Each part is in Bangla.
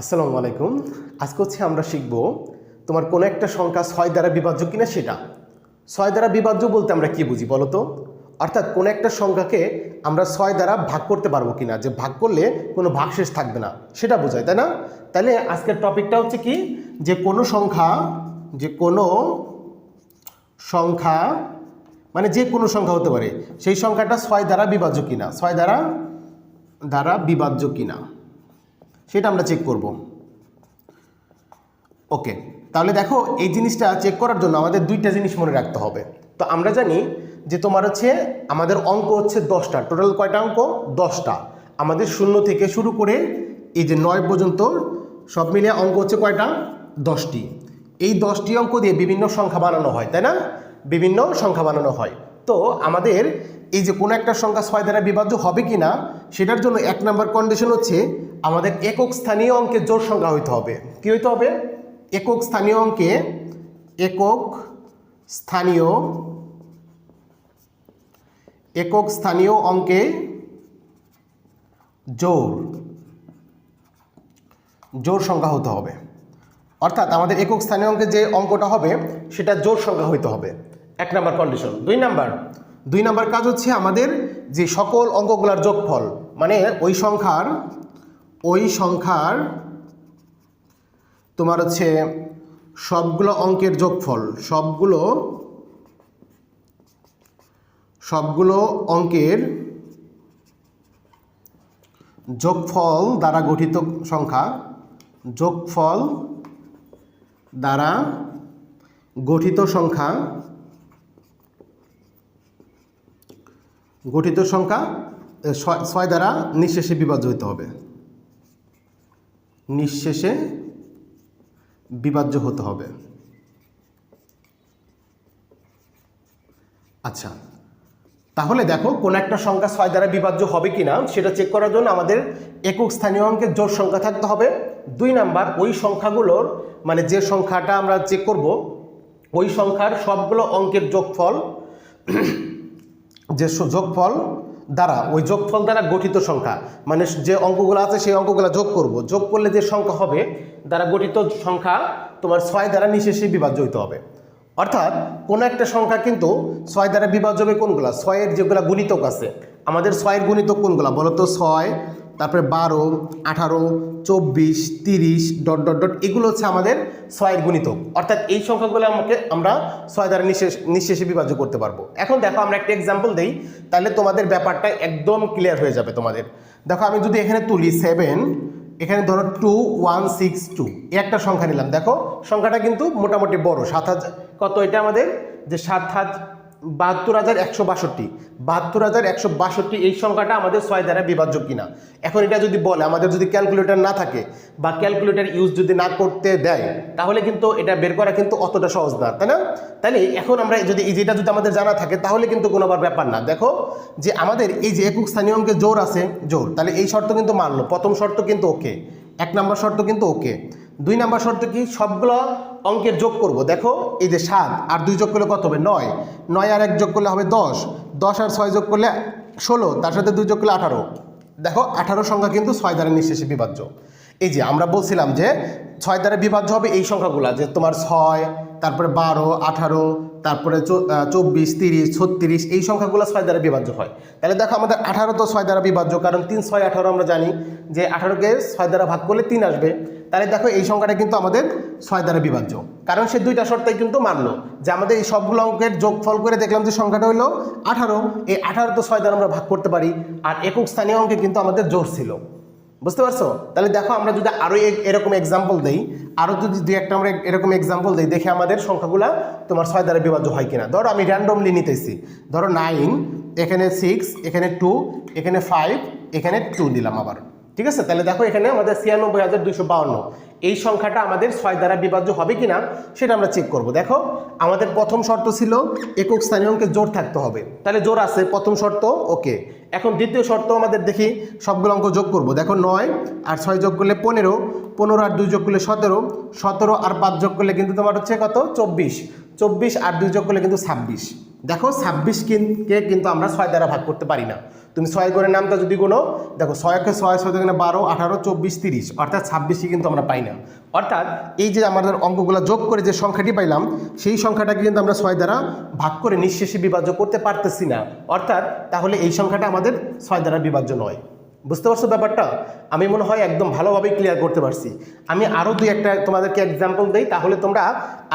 আসসালামু আলাইকুম। আজকে হচ্ছে আমরা শিখব তোমার কোনো একটা সংখ্যা ছয় দ্বারা বিভাজ্য কিনা সেটা। ছয় দ্বারা বিভাজ্য বলতে আমরা কি বুঝি বলো তো? অর্থাৎ কোনো একটা সংখ্যাকে আমরা ছয় দ্বারা ভাগ করতে পারব কিনা, যে ভাগ করলে কোনো ভাগশেষ থাকবে না, সেটা বোঝায়, তাই না? তাহলে আজকের টপিকটা হচ্ছে কি? যে কোনো সংখ্যা, যে কোনো সংখ্যা মানে যে কোনো সংখ্যা হতে পারে, সেই সংখ্যাটা ছয় দ্বারা বিভাজ্য কিনা, ছয় দ্বারা দ্বারা বিভাজ্য কিনা। সেটা আমরা চেক করব। ওকে তাহলে দেখো এই জিনিসটা চেক করার জন্য আমাদের দুইটা জিনিস মনে রাখতে হবে। তো আমরা জানি যে তোমার হচ্ছে, আমাদের অঙ্ক হচ্ছে দশটা। টোটাল কয়টা অঙ্ক? দশটা। আমাদের শূন্য থেকে শুরু করে এই যে নয় পর্যন্ত সব মিলিয়ে অঙ্ক হচ্ছে কয়টা? দশটি। এই দশটি অঙ্ক দিয়ে বিভিন্ন সংখ্যা বানানো হয়, তাই না? বিভিন্ন সংখ্যা বানানো হয়। তো আমাদের এই যে কোনো একটা সংখ্যা ছয় দ্বারা বিভাজ্য হবে কি না, সেটার জন্য এক নম্বর কন্ডিশন হচ্ছে আমাদের একক স্থানীয় অঙ্কের জোর সংখ্যা হইতে হবে। কি হইতে হবে? একক স্থানীয় অঙ্কে একক স্থানীয় একক স্থানীয় অঙ্কে জোর জোর সংখ্যা হতে হবে। অর্থাৎ আমাদের একক স্থানীয় অঙ্কে যে অঙ্কটা হবে, সেটা জোর সংখ্যা হইতে হবে। এক নাম্বার কন্ডিশন দুই নাম্বার। দুই নাম্বার কাজ হচ্ছে আমাদের যে সকল অঙ্কগুলোর যোগফল মানে ওই সংখ্যার ওই সংখ্যার তোমার হচ্ছে সবগুলো অঙ্কের যোগফল, সবগুলো সবগুলো অঙ্কের যোগফল দ্বারা গঠিত সংখ্যা, যোগফল দ্বারা গঠিত সংখ্যা গঠিত সংখ্যা ছয় দ্বারা নিঃশেষে বিভাজ্য হতে হবে। নিঃশেষে বিভাজ্য হতে হবে। আচ্ছা তাহলে দেখো কোন একটা সংখ্যা ছয় দ্বারা বিভাজ্য হবে কিনা সেটা চেক করার জন্য আমাদের একক স্থানীয় অঙ্কের জোর সংখ্যা থাকতে হবে। দুই নাম্বার, ওই সংখ্যাগুলোর মানে যে সংখ্যাটা আমরা চেক করব, ওই সংখ্যার সবগুলো অঙ্কের যোগফল যে যোগফল দ্বারা, ওই যোগফল দ্বারা গঠিত সংখ্যা মানে যে অঙ্কগুলো আছে সেই অঙ্কগুলো যোগ করব। যোগ করলে যে সংখ্যা হবে, দ্বারা গঠিত সংখ্যা তোমার ছয় দ্বারা নিঃশেষে বিভাজ্য হইতে হবে। অর্থাৎ, কোনো একটা সংখ্যা কিন্তু ছয় দ্বারা বিভাজ্য হবে কোনগুলা? ছয়ের যেগুলো গুণিতক আছে, আমাদের ছয়ের গুণিতক কোনগুলা বলতো? ছয় তারপরে বারো, আঠারো, চব্বিশ, তিরিশ, ডট ডট ডট, এগুলো হচ্ছে আমাদের ছয়ের গুণিতক। অর্থাৎ এই সংখ্যাগুলো আমাকে, আমরা ছয় দ্বারা নিঃশেষ, নিঃশেষে বিভাজ্য করতে পারব। এখন দেখো, আমরা একটা এক্সাম্পল দিই, তাহলে তোমাদের ব্যাপারটা একদম ক্লিয়ার হয়ে যাবে তোমাদের। দেখো, আমি যদি এখানে তুলি সেভেন এখানে ধরো টু ওয়ান সিক্স টু একটা সংখ্যা নিলাম। দেখো, সংখ্যাটা কিন্তু মোটামুটি বড়, সাত হাজার কত এটা আমাদের? যে সাত হাজার বাহাত্তর হাজার একশো বাষট্টি। বাহাত্তর হাজার একশো বাষট্টি এই সংখ্যাটা আমাদের ছয় দ্বারা বিভাজ্য কিনা। এখন এটা যদি বলে, আমাদের যদি ক্যালকুলেটর না থাকে বা ক্যালকুলেটর ইউজ যদি না করতে দেয়, তাহলে কিন্তু এটা বের করা কিন্তু অতটা সহজ না, তাই না? তাহলে এখন আমরা যদি যেটা যদি আমাদের জানা থাকে, তাহলে কিন্তু কোনো আবার ব্যাপার না। দেখো যে আমাদের এই যে একক স্থানীয় অঙ্কে জোর আছে, জোর, তাহলে এই শর্ত কিন্তু মানলো। প্রথম শর্ত কিন্তু ওকে, এক নম্বর শর্ত কিন্তু ওকে। দুই নাম্বার শর্ত কি? সবগুলো অঙ্কের যোগ করব। দেখো, এই যে সাত আর দুই যোগ করলে কত হবে? নয়। নয় আর এক যোগ করলে হবে দশ। দশ আর ছয় যোগ করলে ষোলো। তার সাথে দুই যোগ করলে আঠারো। দেখো, আঠারো সংখ্যা কিন্তু ছয় দ্বারা নিঃশেষে বিভাজ্য। এই যে আমরা বলছিলাম যে ছয় দ্বারা বিভাজ্য হবে এই সংখ্যাগুলো, যে তোমার ছয় তারপরে বারো, আঠারো, তারপরে চব্বিশ, তিরিশ, ছত্রিশ, এই সংখ্যাগুলো ছয় দ্বারা বিভাজ্য হয়। তাহলে দেখো আমাদের আঠারো তো ছয় দ্বারা বিভাজ্য, কারণ তিন, ছয়, আঠারো আমরা জানি যে আঠারোকে ছয় দ্বারা ভাগ করলে তিন আসবে। তাহলে দেখো এই সংখ্যাটা কিন্তু আমাদের ছয় দ্বারা বিভাজ্য, কারণ সে দুইটা শর্তাই কিন্তু মানলো যে আমাদের এই সবগুলো অঙ্কের যোগফল করে দেখলাম যে সংখ্যাটা হলো আঠারো, এই আঠারো তো ছয় দ্বারা আমরা ভাগ করতে পারি, আর একক স্থানীয় অঙ্কে কিন্তু আমাদের জোর ছিল। বুঝতে পারছ? তাহলে দেখো, আমরা যদি আরও এরকম এক্সাম্পল দেই আরও যদি দুই একটা আমরা এরকম এক্সাম্পল দিই, দেখে আমাদের সংখ্যাগুলো তোমার ছয় দ্বারা বিভাজ্য হয় কিনা। ধরো, আমি র্যান্ডমলি নিতেছি। ধরো নাইন এখানে সিক্স এখানে টু এখানে ফাইভ এখানে টু দিলাম আবার। ঠিক আছে? তাহলে দেখো এখানে আমাদের ছিয়ানব্বই হাজার দুশো বাউন্ন। এই সংখ্যাটা আমাদের ছয় দ্বারা বিভাজ্য হবে কিনা সেটা আমরা চেক করব। দেখো, আমাদের প্রথম শর্ত ছিল একক স্থানীয় অঙ্কে জোর থাকতে হবে। তাহলে জোর আছে, প্রথম শর্ত, ওকে। এখন দ্বিতীয় শর্ত আমাদের দেখি, সবগুলো অঙ্ক যোগ করব। দেখো, নয় আর ছয় যোগ করলে পনেরো পনেরো আর দুই যোগ করলে সতেরো সতেরো আর পাঁচ যোগ করলে কিন্তু তোমার হচ্ছে কত? চব্বিশ। চব্বিশ আর দুই যোগ করলে কিন্তু ছাব্বিশ। দেখো, ছাব্বিশ কে কিন্তু আমরা ছয় দ্বারা ভাগ করতে পারি না। তুমি ছয় করে নামটা যদি কোনো দেখো ছয়কে ছয় ছয় থেকে বারো, আঠারো, চব্বিশ, তিরিশ। অর্থাৎ ছাব্বিশই কিন্তু আমরা পাই না। অর্থাৎ এই যে আমাদের অঙ্কগুলো যোগ করে যে সংখ্যাটি পাইলাম, সেই সংখ্যাটাকে কিন্তু আমরা ছয় দ্বারা ভাগ করে নিঃশেষে বিভাজ্য করতে পারতেছি না। অর্থাৎ তাহলে এই সংখ্যাটা আমাদের ছয় দ্বারা বিভাজ্য নয়। বুঝতে পারছ ব্যাপারটা? আমি মনে হয় একদম ভালোভাবেই ক্লিয়ার করতে পারছি। আমি আরও দুই একটা তোমাদেরকে এক্সাম্পল দিই, তাহলে তোমরা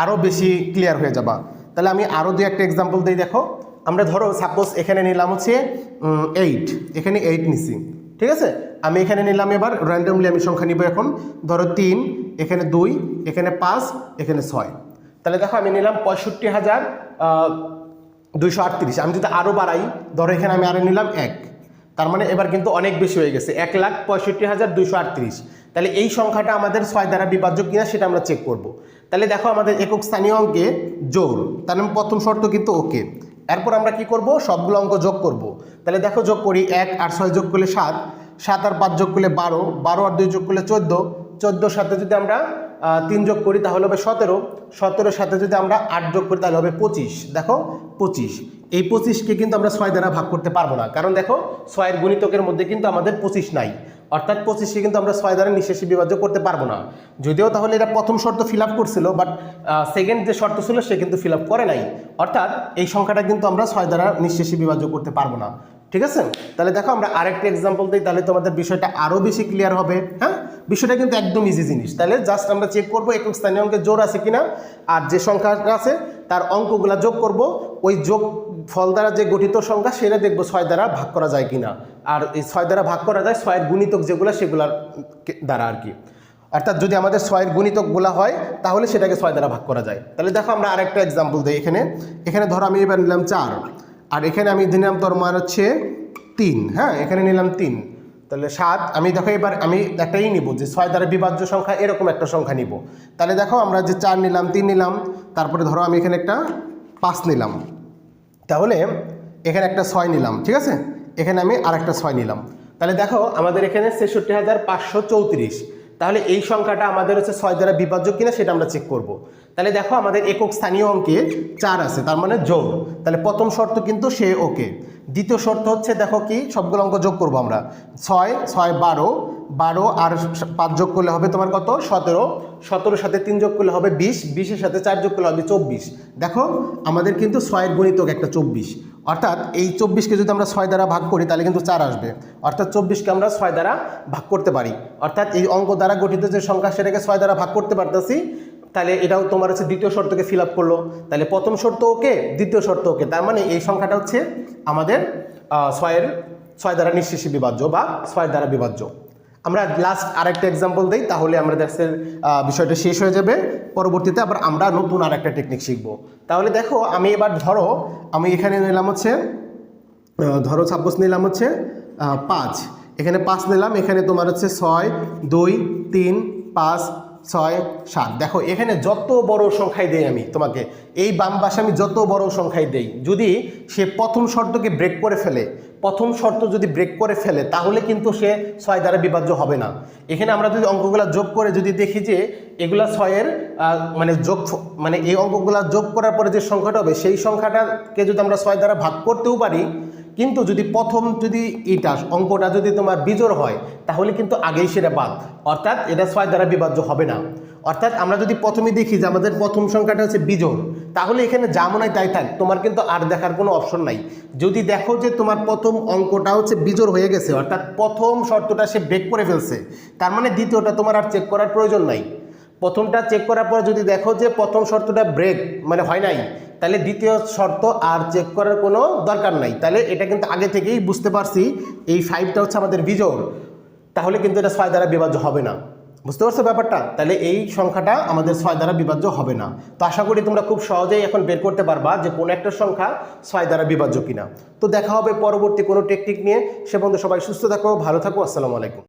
আরও বেশি ক্লিয়ার হয়ে যাবা। তাহলে আমি আরও দুই একটা এক্সাম্পল দিই, দেখো। আমরা ধরো সাপোজ এখানে নিলাম হচ্ছে এইট এখানে এইট নিছি, ঠিক আছে? আমি এখানে নিলাম এবার র্যান্ডমলি আমি সংখ্যা নিব এখন। ধরো তিন, এখানে দুই, এখানে পাঁচ, এখানে ছয়। তাহলে দেখো, আমি নিলাম পঁয়ষট্টি হাজার দুইশো আটত্রিশ। আমি যদি আরও বাড়াই, ধরো এখানে আমি আরও নিলাম এক। তার মানে এবার কিন্তু অনেক বেশি হয়ে গেছে, এক লাখ পঁয়ষট্টি হাজার দুইশো আটত্রিশ। তাহলে এই সংখ্যাটা আমাদের ছয় দ্বারা বিভাজ্য কিনা সেটা আমরা চেক করব। তাহলে দেখো, আমাদের একক স্থানীয় অঙ্কে জোর তার মানে প্রথম শর্ত কিন্তু ওকে। এরপর আমরা কি করব? সবগুলো অঙ্ক যোগ করব। তাহলে দেখো যোগ করি এক আর ছয় যোগ করলে সাত সাত আর পাঁচ যোগ করলে বারো বারো আর দুই যোগ করলে চোদ্দ, চোদ্দোর সাথে যদি আমরা তিন যোগ করি তাহলে হবে সতেরো। সতেরোর সাথে যদি আমরা আট যোগ করি তাহলে হবে পঁচিশ। দেখো, পঁচিশ। এই পঁচিশকে কিন্তু আমরা ছয় দ্বারা ভাগ করতে পারব না। কারণ দেখো, ছয়ের গুণিতকের মধ্যে কিন্তু আমাদের পঁচিশ নাই। অর্থাৎ পঁচিশকে কিন্তু আমরা ছয় দ্বারা নিঃশেষে বিভাজ্য করতে পারব না। যদিও তাহলে এটা প্রথম শর্ত ফিল আপ করছিল বাট সেকেন্ড যে শর্ত ছিল সে কিন্তু ফিল করে নাই। অর্থাৎ এই সংখ্যাটা কিন্তু আমরা ছয় দ্বারা নিঃশেষে বিভাজ্য করতে পারব না। ঠিক আছে? তাহলে দেখো আমরা আরেকটা এক্সাম্পল দিই, তাহলে তোমাদের বিষয়টা আরও বেশি ক্লিয়ার হবে। হ্যাঁ? বিষয়টা কিন্তু একদম ইজি জিনিস। তাহলে জাস্ট আমরা চেক করব একক স্থানীয় অঙ্কে জোর আছে কিনা, আর যে সংখ্যাটা আছে তার অঙ্কগুলা যোগ করব। ওই যোগ ফল দ্বারা যে গঠিত সংখ্যা, সেটা দেখব ছয় দ্বারা ভাগ করা যায় কিনা। আর এই ছয় দ্বারা ভাগ করা যায়, ছয়ের গুণিতক যেগুলো, সেগুলার দ্বারা আর কি। অর্থাৎ যদি আমাদের ছয়ের গুণিতকগুলো হয়, তাহলে সেটাকে ছয় দ্বারা ভাগ করা যায়। তাহলে দেখো আমরা আরেকটা এক্সাম্পল দিই এখানে। এখানে ধরো আমি এবার নিলাম চার। আর এখানে আমি নিলাম তোর মান হচ্ছে তিন হ্যাঁ? এখানে নিলাম তিন। তাহলে সাত, আমি দেখো এবার আমি একটাই নিব যে ছয় দ্বারা বিভাজ্য সংখ্যা, এরকম একটা সংখ্যা নিব। তাহলে দেখো আমরা যে চার নিলাম, তিন নিলাম, তারপরে ধরো আমি এখানে একটা পাঁচ নিলাম। তাহলে এখানে একটা ছয় নিলাম, ঠিক আছে? এখানে আমি আরেকটা ছয় নিলাম। তাহলে দেখো আমাদের এখানে ছেষট্টি হাজার পাঁচশো চৌত্রিশ। তাহলে এই সংখ্যাটা আমাদের হচ্ছে ছয় দ্বারা বিভাজ্য কিনা সেটা আমরা চেক করব। তাহলে দেখো আমাদের একক স্থানীয় অঙ্কে চার আছে, তার মানে যোগ। তাহলে প্রথম শর্ত কিন্তু সে ওকে। দ্বিতীয় শর্ত হচ্ছে দেখো কি, সবগুলো অঙ্ক যোগ করব আমরা। ছয় ছয় বারো বারো আর পাঁচ যোগ করলে হবে তোমার কত? সতেরো। সতেরোর সাথে তিন যোগ করলে হবে বিশ। বিশের সাথে চার যোগ করলে হবে চব্বিশ। দেখো, আমাদের কিন্তু ছয়ের গণিতক একটা চব্বিশ। অর্থাৎ এই চব্বিশকে যদি আমরা ছয় দ্বারা ভাগ করি, তাহলে কিন্তু চার আসবে। অর্থাৎ চব্বিশকে আমরা ছয় দ্বারা ভাগ করতে পারি। অর্থাৎ এই অঙ্ক দ্বারা গঠিত যে সংখ্যা, সেটাকে ছয় দ্বারা ভাগ করতে পারতেছি, তাহলে এটাও তোমার হচ্ছে দ্বিতীয় শর্তকে ফিল আপ করল। তাহলে প্রথম শর্ত ওকে, দ্বিতীয় শর্ত ওকে। তার মানে এই সংখ্যাটা হচ্ছে আমাদের ছয়ের, ছয় দ্বারা নিঃশেষে বিভাজ্য বা ছয় দ্বারা বিভাজ্য। আমরা লাস্ট আরেকটা এক্সাম্পল দিই, তাহলে আমরা দেশের বিষয়টা শেষ হয়ে যাবে। পরবর্তীতে আবার আমরা নতুন আরেকটা টেকনিক শিখব। তাহলে দেখো, আমি এবার ধরো, আমি এখানে নিলাম হচ্ছে ধরো সাপোজ নিলাম হচ্ছে পাঁচ। এখানে পাঁচ নিলাম, এখানে তোমার হচ্ছে ছয়, দুই, তিন, পাঁচ ছয়, সাত। দেখো, এখানে যত বড় সংখ্যায় দেই আমি তোমাকে, এই বাম পাশে আমি যত বড় সংখ্যায় দেই, যদি সে প্রথম শর্তকে ব্রেক করে ফেলে, প্রথম শর্ত যদি ব্রেক করে ফেলে, তাহলে কিন্তু সে ছয় দ্বারা বিভাজ্য হবে না। এখানে আমরা যদি অঙ্কগুলো যোগ করে যদি দেখি যে, এগুলা ছয়ের মানে যোগ মানে এই অঙ্কগুলা যোগ করার পরে যে সংখ্যাটা হবে, সেই সংখ্যাটাকে যদি আমরা ছয় দ্বারা ভাগ করতেও পারি কিন্তু যদি প্রথম যদি এটা অঙ্কটা যদি তোমার বিজোড় হয়, তাহলে কিন্তু আগেই সেটা বাদ। অর্থাৎ এটা ছয় দ্বারা বিভাজ্য হবে না। অর্থাৎ আমরা যদি প্রথমে দেখি যে আমাদের প্রথম সংখ্যাটা হচ্ছে বিজোড়, তাহলে এখানে যা মনে হয় তাই থাক, তোমার কিন্তু আর দেখার কোনো অপশন নাই। যদি দেখো যে তোমার প্রথম অঙ্কটা হচ্ছে বিজোড় হয়ে গেছে, অর্থাৎ প্রথম শর্তটা সে ব্রেক করে ফেলছে, তার মানে দ্বিতীয়টা তোমার আর চেক করার প্রয়োজন নাই। প্রথমটা চেক করার পর যদি দেখো যে প্রথম শর্তটা ব্রেক মানে হয় নাই, তাহলে দ্বিতীয় শর্ত আর চেক করার কোনো দরকার নাই। তাহলে এটা কিন্তু আগে থেকেই বুঝতে পারছি, এই ফাইভটা হচ্ছে আমাদের বিজোড়। তাহলে কিন্তু এটা ছয় দ্বারা বিভাজ্য হবে না। বুঝতে পারছ ব্যাপারটা? তাহলে এই সংখ্যাটা আমাদের ছয় দ্বারা বিভাজ্য হবে না। তো আশা করি তোমরা খুব সহজেই এখন বের করতে পারবা যে কোন একটা সংখ্যা ছয় দ্বারা বিভাজ্য কিনা। তো দেখা হবে পরবর্তী কোনো টেকনিক নিয়ে। সে বন্ধু সবাই সুস্থ থাকো, ভালো থাকো, আসসালামু আলাইকুম।